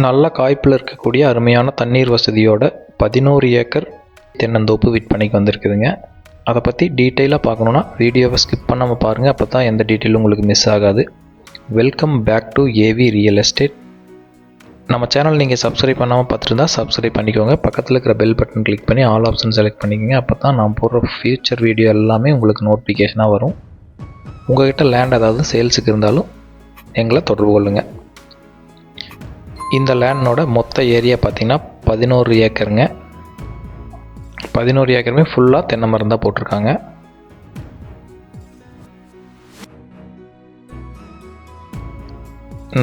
நல்ல காய்ப்பில் இருக்கக்கூடிய அருமையான தண்ணீர் வசதியோட பதினோரு ஏக்கர் தென்னந்தோப்பு விற்பனைக்கு வந்திருக்குதுங்க. அதை பற்றி டீட்டெயிலாக பார்க்கணுன்னா வீடியோவை ஸ்கிப் பண்ணாமல் பாருங்கள் அப்போ தான் எந்த டீட்டெயிலும் உங்களுக்கு மிஸ் ஆகாது. Welcome back to AV real estate நம்ம சேனல் நீங்கள் சப்ஸ்கிரைப் பண்ணாமல் பார்த்துருந்தா சப்ஸ்கிரைப் பண்ணிக்கோங்க. பக்கத்தில் இருக்கிற பெல் பட்டன் கிளிக் பண்ணி ஆல் ஆப்ஷன் செலக்ட் பண்ணிக்கோங்க. அப்போ தான் நான் போடுற ஃபியூச்சர் வீடியோ எல்லாமே உங்களுக்கு நோட்டிஃபிகேஷனாக வரும். உங்கள்கிட்ட லேண்ட் ஏதாவது சேல்ஸுக்கு இருந்தாலும் எங்களை தொடர்பு கொள்ளுங்கள் இந்த லேண்டோட மொத்த ஏரியா பார்த்திங்கன்னா பதினோரு ஏக்கருங்க. பதினோரு ஏக்கருமே ஃபுல்லாக தென்னை மரம் தான் போட்டிருக்காங்க.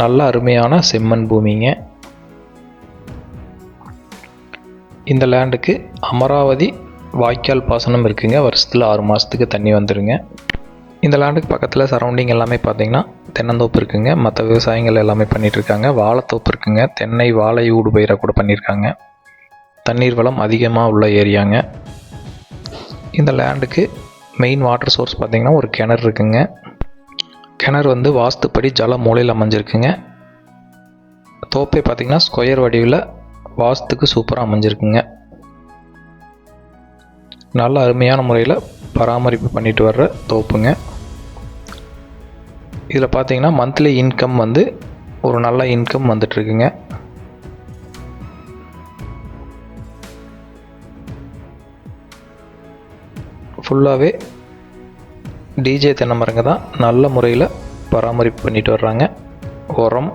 நல்ல அருமையான செம்மண் பூமிங்க. இந்த லேண்டுக்கு அமராவதி வாய்க்கால் பாசனம் இருக்குங்க. வருஷத்தில் ஆறு மாதத்துக்கு தண்ணி வந்துடுங்க இந்த லேண்டுக்கு பக்கத்தில் சரௌண்டிங் எல்லாமே பார்த்தீங்கன்னா தென்னந்தோப்பு இருக்குங்க. மற்ற விவசாயங்கள் எல்லாமே பண்ணிகிட்ருக்காங்க வாழைத்தோப்பு இருக்குங்க. தென்னை வாழை ஊடு பயிரை கூட பண்ணியிருக்காங்க. தண்ணீர் வளம் அதிகமாக உள்ள ஏரியாங்க. இந்த லேண்டுக்கு மெயின் வாட்டர் சோர்ஸ் பார்த்திங்கன்னா ஒரு கிணறு இருக்குங்க. கிணறு வந்து வாஸ்துப்படி ஜல மூலையில் அமைஞ்சிருக்குங்க. தோப்பை பார்த்திங்கன்னா ஸ்கொயர் வடிவில் வாஸ்துக்கு சூப்பராக அமைஞ்சிருக்குங்க. நல்ல அருமையான முறையில் பராமரிப்பு பண்ணிட்டு வர்ற தோப்புங்க. இதில் பார்த்தீங்கன்னா மந்த்லி இன்கம் வந்து ஒரு நல்ல இன்கம் வந்துட்டுருக்குங்க. ஃபுல்லாகவே டிஜே தென்னை மரங்க தான் நல்ல முறையில் பராமரிப்பு பண்ணிட்டு வர்றாங்க. உரம்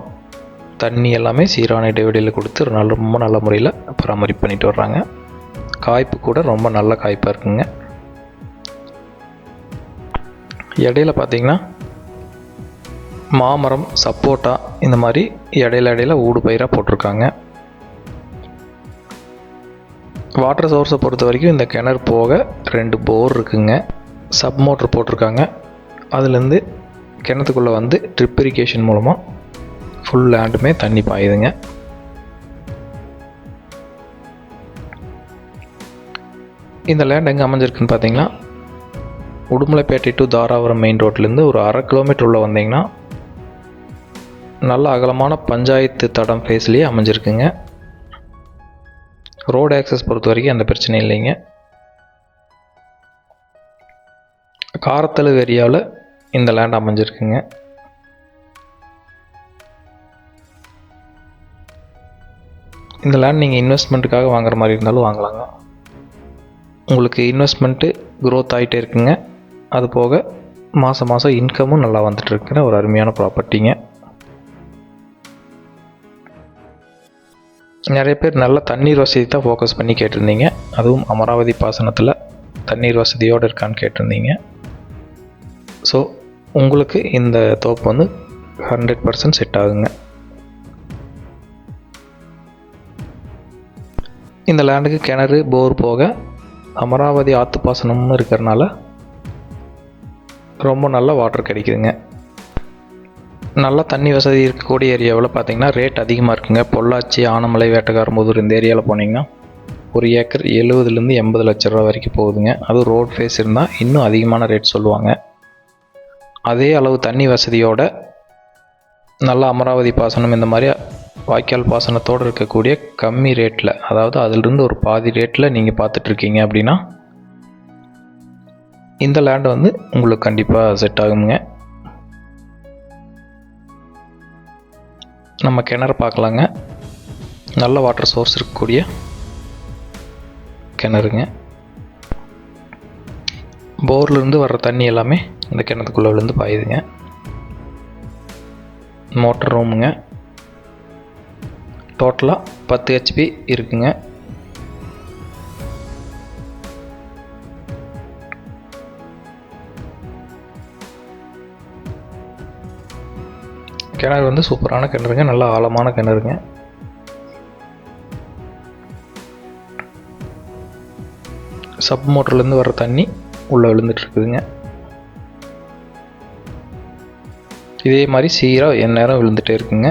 தண்ணி எல்லாமே சீரான இடைவெளியில் கொடுத்து ஒரு நல்ல ரொம்ப நல்ல முறையில் பராமரிப்பு பண்ணிட்டு வர்றாங்க. காய்ப்பு கூட ரொம்ப நல்ல காய்ப்பாக இருக்குங்க. இடையில பார்த்தீங்கன்னா மாமரம் சப்போட்டா இந்த மாதிரி இடையில இடையில ஊடு பயிராக போட்டிருக்காங்க. வாட்டர் சோர்ஸை பொறுத்த வரைக்கும் இந்த கிணறு போக ரெண்டு போர் இருக்குங்க. சப் மோட்ரு போட்டிருக்காங்க. அதுலேருந்து கிணத்துக்குள்ளே வந்து ட்ரிப் இரிகேஷன் மூலமாக ஃபுல் லேண்டுமே தண்ணி பாயுதுங்க. இந்த லேண்ட் எங்கே அமைஞ்சிருக்குன்னு பார்த்தீங்கன்னா உடுமலைப்பேட்டை டு தாராபுரம் மெயின் ரோட்லேருந்து ஒரு அரை கிலோமீட்டர் உள்ளே வந்தீங்கன்னா நல்ல அகலமான பஞ்சாயத்து தடம் ஃபேஸ்லேயே அமைஞ்சிருக்குங்க. ரோடு ஆக்சஸ் பொறுத்த வரைக்கும் எந்த பிரச்சனையும் இல்லைங்க. காரத்தளவு ஏரியாவில் இந்த லேண்ட் அமைஞ்சிருக்குங்க. இந்த லேண்ட் நீங்கள் இன்வெஸ்ட்மெண்ட்டுக்காக வாங்குற மாதிரி இருந்தாலும் வாங்கலாங்க. உங்களுக்கு இன்வெஸ்ட்மெண்ட்டு க்ரோத் ஆகிட்டே இருக்குங்க. அது போக மாதம் மாதம் இன்கமும் நல்லா வந்துட்டு ஒரு அருமையான ப்ராப்பர்ட்டிங்க நிறைய பேர் நல்ல தண்ணீர் வசதி தான் ஃபோக்கஸ் பண்ணி கேட்டிருந்தீங்க. அதுவும் அமராவதி பாசனத்தில் தண்ணீர் வசதியோடு இருக்கான்னு கேட்டிருந்தீங்க. ஸோ உங்களுக்கு இந்த தோப்பு வந்து ஹண்ட்ரட் பர்சன்ட் செட் ஆகுங்க. இந்த லேண்டுக்கு கிணறு போர் போக அமராவதி ஆற்று பாசனம்னு இருக்கிறனால ரொம்ப நல்ல வாட்டர் கிடைக்குதுங்க. நல்லா தண்ணி வசதி இருக்கக்கூடிய ஏரியாவில் பார்த்தீங்கன்னா ரேட் அதிகமாக இருக்குங்க. பொள்ளாச்சி ஆனமலை வேட்டக்காரம்புதூர் இந்த ஏரியாவில் போனீங்கன்னா ஒரு ஏக்கர் எழுபதுலேருந்து எண்பது லட்ச ரூபா வரைக்கும் போகுதுங்க. அதுவும் ரோட் ஃபேஸ் இருந்தால் இன்னும் அதிகமான ரேட் சொல்லுவாங்க. அதே அளவு தண்ணி வசதியோட நல்லா அமராவதி பாசனம் இந்த மாதிரி வாய்க்கால் பாசனத்தோடு இருக்கக்கூடிய கம்மி ரேட்டில் அதாவது அதிலிருந்து ஒரு பாதி ரேட்டில் நீங்கள் பார்த்துட்ருக்கீங்க அப்படின்னா இந்த லேண்ட் வந்து உங்களுக்கு கண்டிப்பாக செட் ஆகுங்க. நம்ம கிணறு பார்க்கலாங்க. நல்ல வாட்டர் சோர்ஸ் இருக்கக்கூடிய கிணறுங்க. போர்லேருந்து வர்ற தண்ணி எல்லாமே இந்த கிணத்துக்குள்ளே விழுந்து பாயுதுங்க. மோட்டர் ரூமுங்க. டோட்டலாக பத்து ஹெச்பி இருக்குங்க. கிணறு வந்து சூப்பரான கிணறுங்க நல்ல ஆழமான கிணறுங்க. சப் மோட்டர்லேருந்து வர தண்ணி உள்ளே விழுந்துட்டுருக்குதுங்க. இதே மாதிரி சீராக எந்நேரம் விழுந்துகிட்டே இருக்குங்க.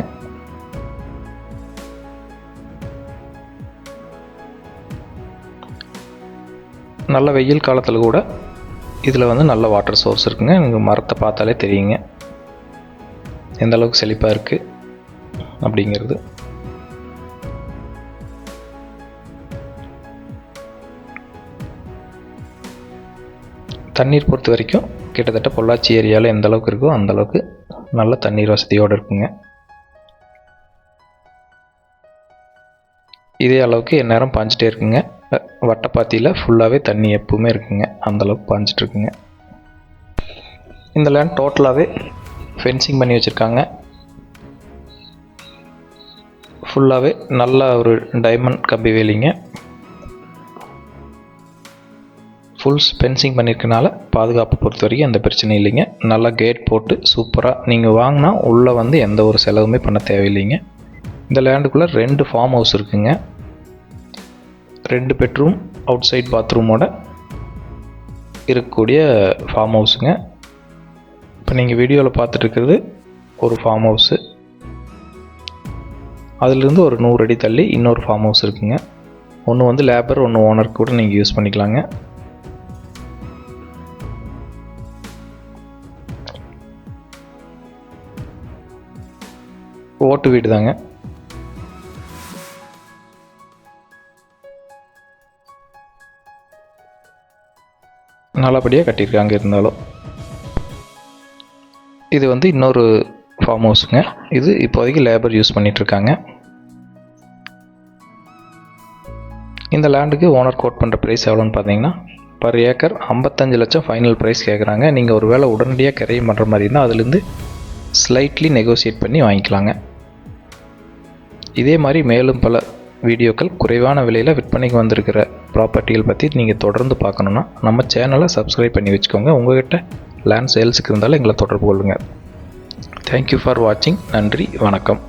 நல்ல வெயில் காலத்தில் கூட இதில் வந்து நல்ல வாட்டர் சோர்ஸ் இருக்குங்க. நீங்கள் மரத்தை பார்த்தாலே தெரியுங்க. எந்த அளவுக்கு செழிப்பாக இருக்குது அப்படிங்கிறது. தண்ணீர் பொறுத்த வரைக்கும் கிட்டத்தட்ட பொள்ளாச்சி ஏரியாவில் எந்த அளவுக்கு இருக்கோ அந்த அளவுக்கு நல்ல தண்ணீர் வசதியோடு இருக்குங்க. இதே அளவுக்கு எந்நேரம் பாஞ்சிட்டே இருக்குங்க. வட்டப்பாத்தியில் ஃபுல்லாகவே தண்ணி எப்பவுமே இருக்குங்க. அந்தளவுக்கு பாஞ்சிட்ருக்குங்க இந்த லேண்ட் டோட்டலாகவே ஃபென்சிங் பண்ணி வச்சுருக்காங்க. ஃபுல்லாகவே நல்ல ஒரு டைமண்ட் கம்பி வேலிங்க. ஃபுல் ஃபென்சிங் பண்ணியிருக்கனால பாதுகாப்பு பொறுத்த வரைக்கும் எந்த பிரச்சனையும் இல்லைங்க. நல்லா கேட் போட்டு சூப்பராக நீங்கள் வாங்கினா உள்ளே வந்து எந்த ஒரு செலவுமே பண்ண தேவையில்லைங்க. இந்த லேண்டுக்குள்ளே ரெண்டு ஃபார்ம் ஹவுஸ் இருக்குங்க. ரெண்டு பெட்ரூம் அவுட் சைட் பாத்ரூமோட இருக்கக்கூடிய ஃபார்ம் ஹவுஸுங்க இப்போ நீங்கள் வீடியோவில் பார்த்துட்டு ஒரு ஃபார்ம் ஹவுஸு அதிலிருந்து ஒரு நூறு அடி தள்ளி இன்னொரு ஃபார்ம் ஹவுஸ் இருக்குங்க. ஒன்று வந்து லேபர் ஒன்று ஓனர் கூட நீங்கள் யூஸ் பண்ணிக்கலாங்க. ஓட்டு வீடு தாங்க. நல்லபடியாக கட்டியிருக்காங்க இருந்தாலும். இது வந்து இன்னொரு ஃபார்ம் ஹவுஸுங்க இது இப்போதைக்கு லேபர் யூஸ் பண்ணிகிட்ருக்காங்க இந்த லேண்டுக்கு ஓனர் கோட் பண்ணுற ப்ரைஸ் எவ்வளோன்னு பார்த்தீங்கன்னா பர் ஏக்கர் ஐம்பத்தஞ்சு லட்சம் ஃபைனல் ப்ரைஸ் கேட்குறாங்க. நீங்கள் ஒரு வேளை உடனடியாக கிரையம் பண்ணுற மாதிரி இருந்தால் அதுலேருந்து ஸ்லைட்லி நெகோசியேட் பண்ணி வாங்கிக்கலாங்க. இதே மாதிரி மேலும் பல வீடியோக்கள் குறைவான விலையில் விற்பனைக்கு வந்திருக்கிற ப்ராப்பர்ட்டிகள் பற்றி நீங்கள் தொடர்ந்து பார்க்கணுன்னா நம்ம சேனலை சப்ஸ்கிரைப் பண்ணி வச்சுக்கோங்க. உங்கள்கிட்ட லேண்ட் சேல்ஸுக்கு இருந்தாலும் எங்களை தொடர்பு கொள்ளுங்கள் தேங்க்யூ ஃபார் வாட்சிங் நன்றி. வணக்கம்.